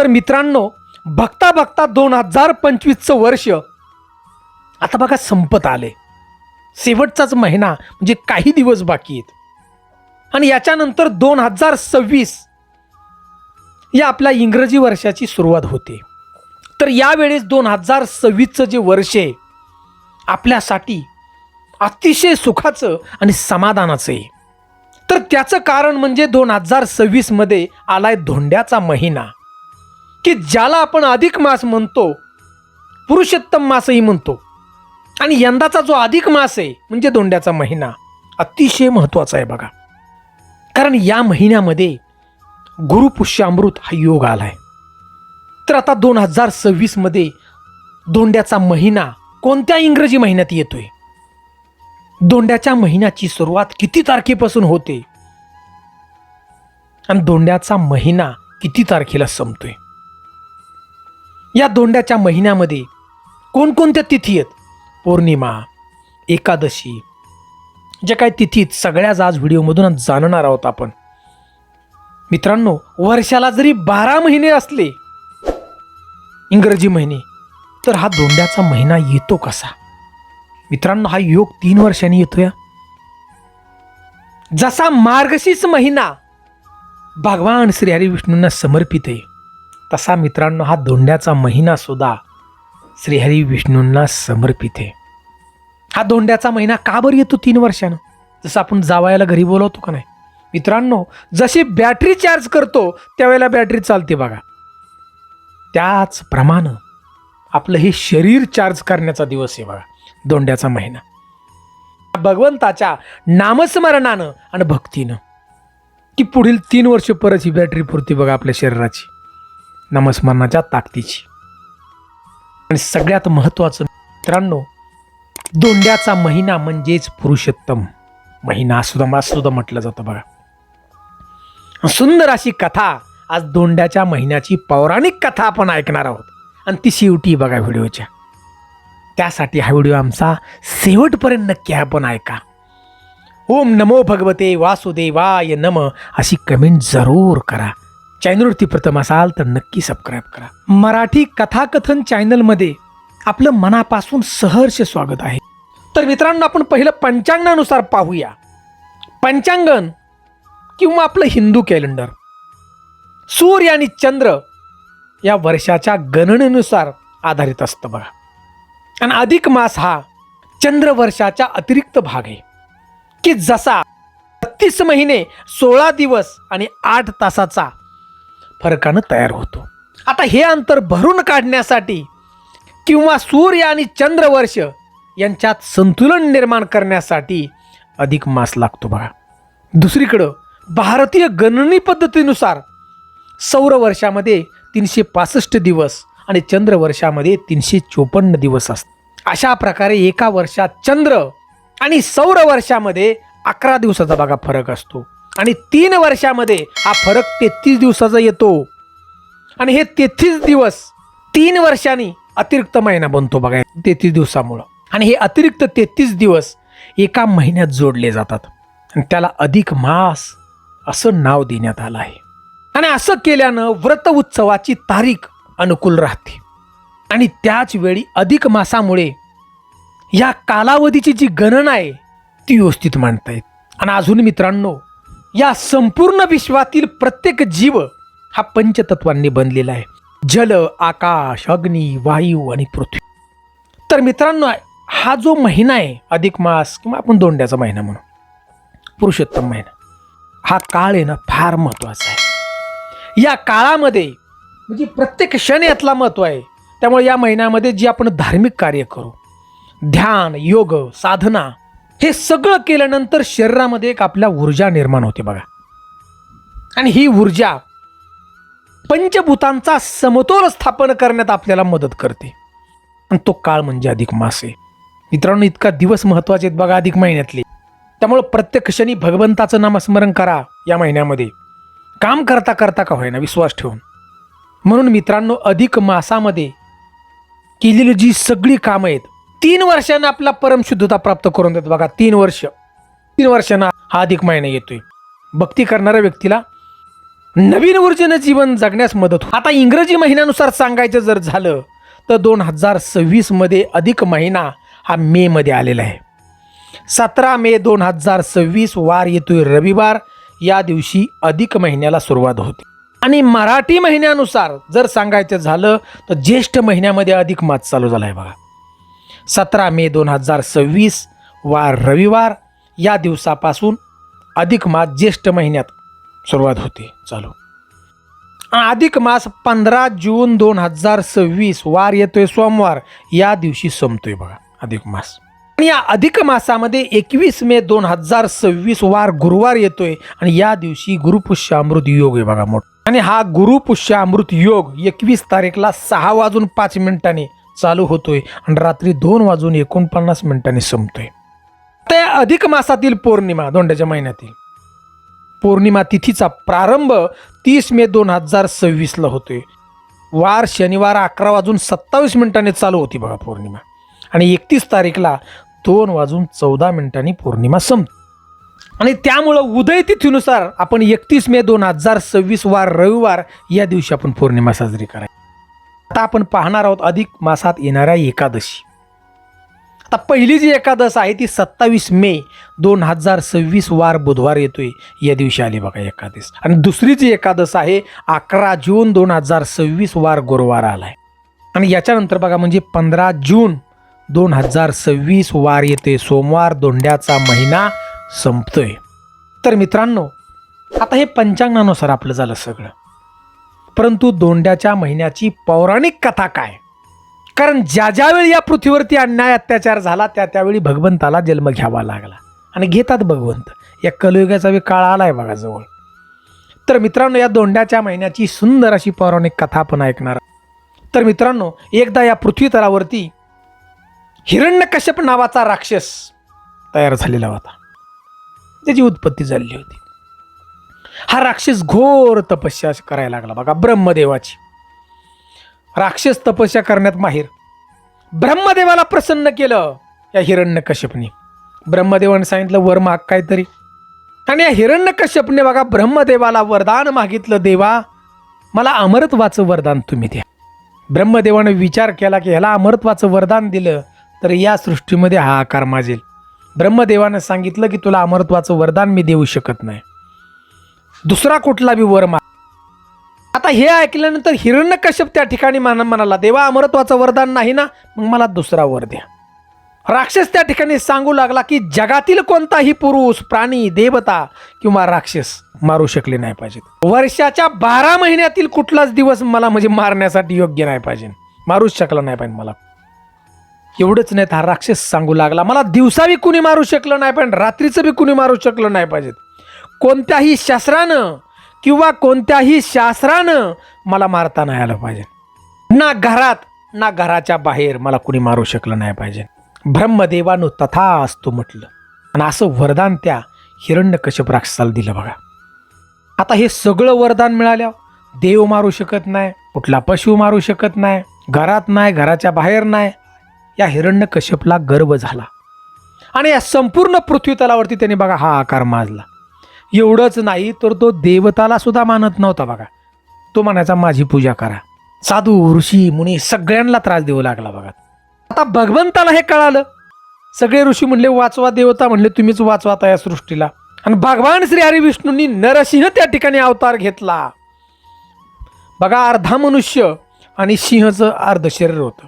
तर मित्रांनो बघता बघता दोन हजार पंचवीसचं वर्ष आता बघा संपत आले. शेवटचाच महिना म्हणजे काही दिवस बाकी आहेत. आणि याच्यानंतर दोन हजार सव्वीस या आपल्या इंग्रजी वर्षाची सुरुवात होते. तर यावेळेस दोन हजार सव्वीसचं जे वर्ष आहे आपल्यासाठी अतिशय सुखाचं आणि समाधानाचं आहे. तर त्याचं कारण म्हणजे दोन हजार सव्वीसमध्ये आलाय धोंड्याचा महिना. की ज्याला आपण अधिक मास म्हणतो पुरुषोत्तम मासही म्हणतो. आणि यंदाचा जो अधिक मास आहे म्हणजे धोंड्याचा महिना अतिशय महत्त्वाचा आहे बघा. कारण या महिन्यामध्ये गुरुपुष्यामृत हा योग आलाय. तर आता दोन हजार सव्वीसमध्ये दोंड्याचा महिना कोणत्या इंग्रजी महिन्यात येतोय? दोंड्याच्या महिन्याची सुरुवात किती तारखेपासून होते? आणि दोंड्याचा महिना किती तारखेला संपतोय? या दोंड्याच्या महिन्यामध्ये कोणकोणत्या तिथी आहेत? पौर्णिमा एकादशी ज्या काही तिथीत सगळ्याच आज व्हिडिओमधून जाणणार आहोत आपण. मित्रांनो वर्षाला जरी बारा महिने असले इंग्रजी महिने तर हा दोंड्याचा महिना येतो कसा? मित्रांनो हा योग तीन वर्षांनी येतोय. जसा मार्गशीर्ष महिना भगवान श्रीहरी विष्णूंना समर्पित आहे तसा मित्रांनो हा दोंड्याचा महिनासुद्धा श्रीहरी विष्णूंना समर्पित आहे. हा दोंड्याचा महिना का बरं येतो तीन वर्षानं? जसं आपण जावायला घरी बोलवतो का नाही? मित्रांनो जशी बॅटरी चार्ज करतो त्यावेळेला बॅटरी चालते बघा. त्याचप्रमाणे आपलं हे शरीर चार्ज करण्याचा दिवस आहे बघा दोंड्याचा महिना. भगवंताच्या नामस्मरणानं आणि भक्तीनं. की पुढील तीन वर्ष परत ही बॅटरी पुरती बघा आपल्या शरीराची. नामस्मरणाच्या ताकदीची. आणि सगळ्यात महत्त्वाचं मित्रांनो दोंड्याचा महिना म्हणजेच पुरुषोत्तम. महिना सुद्धा सुद्धा म्हटलं जातं बघा. सुंदर अशी कथा आज दोंड्याच्या महिन्याची पौराणिक कथा आपण ऐकणार आहोत. आणि ती शेवटी बघा व्हिडिओच्या. त्यासाठी हा व्हिडिओ आमचा शेवटपर्यंत नक्की आपण ऐका. ओम नमो भगवते वासुदेवाय नम अशी कमेंट जरूर करा. चॅनलवरती प्रथम असाल तर नक्की सबस्क्राईब करा. मराठी कथाकथन चॅनलमध्ये आपलं मनापासून सहर्ष स्वागत आहे. तर मित्रांनो आपण पहिलं पंचांगानुसार पाहूया. पंचांगण किंवा आपलं हिंदू कॅलेंडर सूर्य आणि चंद्र या वर्षाच्या गणनेनुसार आधारित असतं बघा. आणि अधिक मास हा चंद्र वर्षाच्या अतिरिक्त भाग आहे. की जसा बत्तीस महिने सोळा दिवस आणि आठ तासाचा फरकानं तयार होतो. आता हे अंतर भरून काढण्यासाठी किंवा सूर्य आणि चंद्रवर्ष यांच्यात संतुलन निर्माण करण्यासाठी अधिक मास लागतो बघा. दुसरीकडं भारतीय गणनी पद्धतीनुसार सौर वर्षामध्ये तीनशे पासष्ट दिवस आणि चंद्र वर्षामध्ये तीनशे चोपन्न दिवस असतात. अशा प्रकारे एका वर्षात चंद्र आणि सौर वर्षामध्ये अकरा दिवसाचा बघा फरक असतो. आणि तीन वर्षामध्ये हा फरक तेहतीस दिवसाचा येतो. आणि हे तेहतीस दिवस तीन वर्षांनी अतिरिक्त महिना बनतो बघा तेहतीस दिवसामुळं. आणि हे अतिरिक्त तेहतीस दिवस एका महिन्यात जोडले जातात. आणि त्याला अधिक मास असं नाव देण्यात आलं आहे. आणि असं केल्यानं व्रत उत्सवाची तारीख अनुकूल राहते. आणि त्याच वेळी अधिक मासामुळे या कालावधीची जी गणना आहे ती व्यवस्थित मांडता येत. आणि अजून मित्रांनो या संपूर्ण विश्वातील प्रत्येक जीव हा पंचतत्वांनी बनलेला आहे. जल आकाश अग्नी वायू आणि पृथ्वी. तर मित्रांनो हा जो महिना आहे अधिक मास किंवा आपण दोंड्याचा महिना म्हणू पुरुषोत्तम महिना हा काळ आहे ना फार महत्त्वाचा आहे. या काळामध्ये म्हणजे प्रत्येक क्षण यातला महत्त्व आहे. त्यामुळे या महिन्यामध्ये जी आपण धार्मिक कार्य करू ध्यान योग साधना हे सगळं केल्यानंतर शरीरामध्ये एक आपल्या ऊर्जा निर्माण होते बघा. आणि ही ऊर्जा पंचभूतांचा समतोल स्थापन करण्यात आपल्याला मदत करते. आणि तो काळ म्हणजे अधिक मास आहे. मित्रांनो इतका दिवस महत्त्वाचे आहेत बघा अधिक महिन्यातले. त्यामुळे प्रत्येक क्षणी भगवंताचं नामस्मरण करा या महिन्यामध्ये. काम करता करता का होईना विश्वास ठेवून. म्हणून मित्रांनो अधिक मासामध्ये केलेली जी सगळी कामं आहेत तीन वर्षानं आपला परमशुद्धता प्राप्त करून देत बघा तीन वर्ष. तीन वर्षांना हा अधिक महिना येतोय. भक्ती करणाऱ्या व्यक्तीला नवीन ऊर्जेनं जीवन जगण्यास मदत होते. आता इंग्रजी महिन्यानुसार सांगायचं जर झालं तर दोन हजार सव्वीसमध्ये अधिक महिना हा मेमध्ये आलेला आहे. सतरा मे दोन हजार सव्वीस वार येतोय रविवार. या दिवशी अधिक महिन्याला सुरुवात होते. आणि मराठी महिन्यानुसार जर सांगायचं झालं तर ज्येष्ठ महिन्यामध्ये अधिक मास चालू झाला आहे बघा. सतरा मे दोन हजार सव्वीस वार रविवार या दिवसापासून अधिक मास ज्येष्ठ महिन्यात सुरुवात होते. चालू. अधिक मास पंधरा जून दोन हजार सव्वीस वार येतोय सोमवार. या दिवशी संपतोय बघा अधिक मास. आणि या अधिक मासामध्ये एकवीस मे दोन हजार सव्वीस वार गुरुवार येतोय आणि या दिवशी गुरुपुष्यामृत योग आहे बघा मोठा. आणि हा गुरुपुष्यामृत योग एकवीस तारीखला सहा वाजून पाच मिनिटांनी चालू होतोय आणि रात्री दोन वाजून एकोणपन्नास मिनिटांनी संपतोय. त्या अधिक मासातील पौर्णिमा दोंड्याच्या महिन्यातील. पौर्णिमा तिथीचा प्रारंभ तीस मे दोन हजार सव्वीसला होतोय. वार शनिवार अकरा वाजून सत्तावीस मिनिटांनी चालू होती बघा पौर्णिमा. आणि एकतीस तारीखला दोन वाजून चौदा मिनिटांनी पौर्णिमा संपते. आणि त्यामुळं उदय तिथीनुसार आपण एकतीस मे दोन हजार सव्वीस वार रविवार या दिवशी आपण पौर्णिमा साजरी करायची. आता आपण पाहणार आहोत अधिक मासात येणाऱ्या एकादशी. आता पहिली जी एकादश आहे ती सत्तावीस मे दोन हजार सव्वीस वार बुधवार येतोय. या दिवशी आली बघा एकादश. आणि दुसरी जी एकादश आहे अकरा जून दोन हजार सव्वीस वार गुरुवार आलाय. आणि याच्यानंतर बघा म्हणजे पंधरा जून दोन हजार सव्वीस वार येते सोमवार दोंड्याचा महिना संपतोय. तर मित्रांनो आता हे पंचांगानुसार आपलं झालं सगळं. परंतु दोंड्याच्या महिन्याची पौराणिक कथा काय? कारण ज्या ज्यावेळी या पृथ्वीवरती अन्याय अत्याचार झाला त्या त्यावेळी भगवंताला जन्म घ्यावा लागला. आणि घेतात भगवंत. या कलयुगाचा बी काळ आलाय बघा जवळ. तर मित्रांनो या दोंड्याच्या महिन्याची सुंदर अशी पौराणिक कथा आपण ऐकणार तर मित्रांनो एकदा या पृथ्वी तलावरती हिरण्यकश्यप नावाचा राक्षस तयार झालेला होता. त्याची उत्पत्ती झालेली होती. हा राक्षस घोर तपस्या करायला लागला. बघा ब्रह्मदेवाची. राक्षस तपस्या करण्यात माहीर. ब्रह्मदेवाला प्रसन्न केलं या हिरण्यकश्यपने. ब्रह्मदेवाने सांगितलं वर माग काहीतरी. आणि या हिरण्यकश्यपने बघा ब्रह्मदेवाला वरदान मागितलं देवा मला अमरत्वाचं वरदान तुम्ही द्या. ब्रह्मदेवाने विचार केला की ह्याला अमरत्वाचं वरदान दिलं तर या सृष्टीमध्ये हा आकार माजेल. ब्रह्मदेवानं सांगितलं की तुला अमरत्वाचं वरदान मी देऊ शकत नाही. दुसरा कुठला बी वर माग आता हे ऐकल्यानंतर हिरण्यकश्यप त्या ठिकाणी मान म्हणाला देवा अमरत्वाचं वरदान नाही ना? मग मला दुसरा वर द्या. राक्षस त्या ठिकाणी सांगू लागला की जगातील कोणताही पुरुष प्राणी देवता किंवा राक्षस मारू शकले नाही पाहिजेत. वर्षाच्या बारा महिन्यातील कुठलाच दिवस मला म्हणजे मारण्यासाठी योग्य नाही पाहिजे. मारूच शकला नाही पाहिजे मला. एवढंच नाही तर हा राक्षस सांगू लागला मला दिवसा बी कुणी मारू शकलं नाही पण रात्रीचं बी कुणी मारू शकलं नाही पाहिजेत. कोणत्याही शास्त्रानं किंवा कोणत्याही शास्त्रानं मला मारता नाही आलं पाहिजे. ना घरात ना घराच्या बाहेर मला कुणी मारू शकलं नाही पाहिजे. ब्रह्मदेवानं तथा असतो म्हटलं. आणि असं वरदान त्या हिरण्यकश्यप राक्षसाला दिलं बघा. आता हे सगळं वरदान मिळाल्यावर देव मारू शकत नाही कुठला पशु मारू शकत नाही घरात नाही घराच्या बाहेर नाही. या हिरण्यकश्यपला गर्व झाला. आणि या संपूर्ण पृथ्वी तलावरती त्याने बघा हा आकार माजला. एवढंच नाही तर तो देवताला सुद्धा मानत नव्हता बघा. तो म्हणायचा माझी पूजा करा. साधू ऋषी मुनी सगळ्यांना त्रास देऊ लागला बघा. आता भगवंताला हे कळालं. सगळे ऋषी म्हणले वाचवा देवता म्हणले तुम्हीच वाचवाता या सृष्टीला. आणि भगवान श्री हरिविष्णूंनी नरसिंह त्या ठिकाणी अवतार घेतला. बघा अर्धा मनुष्य आणि सिंहचं अर्ध शरीर होतं.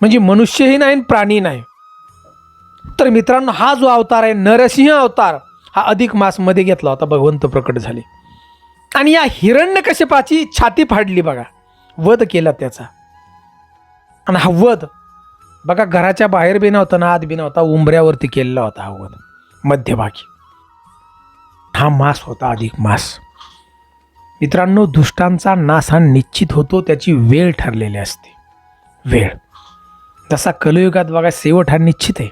म्हणजे मनुष्यही नाही आणि प्राणी नाही. तर मित्रांनो हा जो अवतार आहे नरसिंह अवतार हा अधिक मासमध्ये घेतला होता भगवंत प्रकट झाले. आणि या हिरण्यकश्यपाची छाती फाडली बघा. वध केला त्याचा. आणि हा वध बघा घराच्या बाहेर बी नव्हता ना आत बी नव्हता उंबऱ्यावरती केलेला होता हा वध मध्यभागी. हा मास होता अधिक मास. मित्रांनो दुष्टांचा नाश हा निश्चित होतो त्याची वेळ ठरलेली असते. वेळ. जसा कलयुगात बघा शेवट हा निश्चित आहे.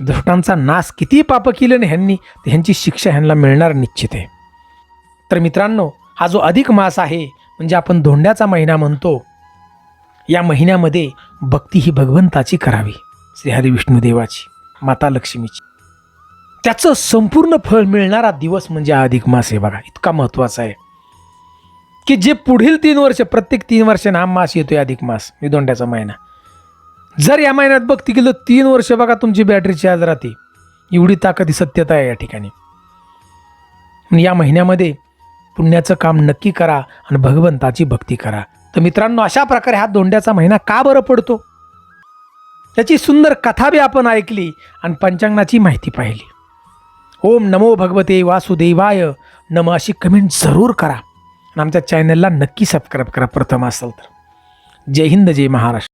दुष्टांचा नाश किती पाप केलं ना ह्यांनी तर ह्यांची शिक्षा ह्यांना मिळणार निश्चित आहे. तर मित्रांनो हा जो अधिक मास आहे म्हणजे आपण धोंड्याचा महिना म्हणतो या महिन्यामध्ये भक्ती ही भगवंताची करावी श्री हरी माता लक्ष्मीची. त्याचं संपूर्ण फळ मिळणारा दिवस म्हणजे हा अधिक मास आहे बघा इतका महत्त्वाचा आहे. की जे पुढील तीन वर्ष प्रत्येक तीन वर्ष हा मास येतो आहे अधिक मास म्हणजे मी दोंड्याचा महिना. जर या महिन्यात बघती गेलं तीन वर्ष बघा तुमची बॅटरी चार्ज राहते. एवढी ताकद सत्यता आहे या ठिकाणी. या महिन्यामध्ये पुण्याचं काम नक्की करा आणि भगवंताची भक्ती करा. तर मित्रांनो अशा प्रकारे हा दोंड्याचा महिना का बरं पडतो? त्याची सुंदर कथा बी आपण ऐकली आणि पंचांगणाची माहिती पाहिली. ओम नमो भगवते वासुदेवाय. नम अशी कमेंट जरूर करा. आणि आमच्या चॅनलला नक्की सबस्क्राईब करा प्रथम असाल तर. जय हिंद जय महाराष्ट्र.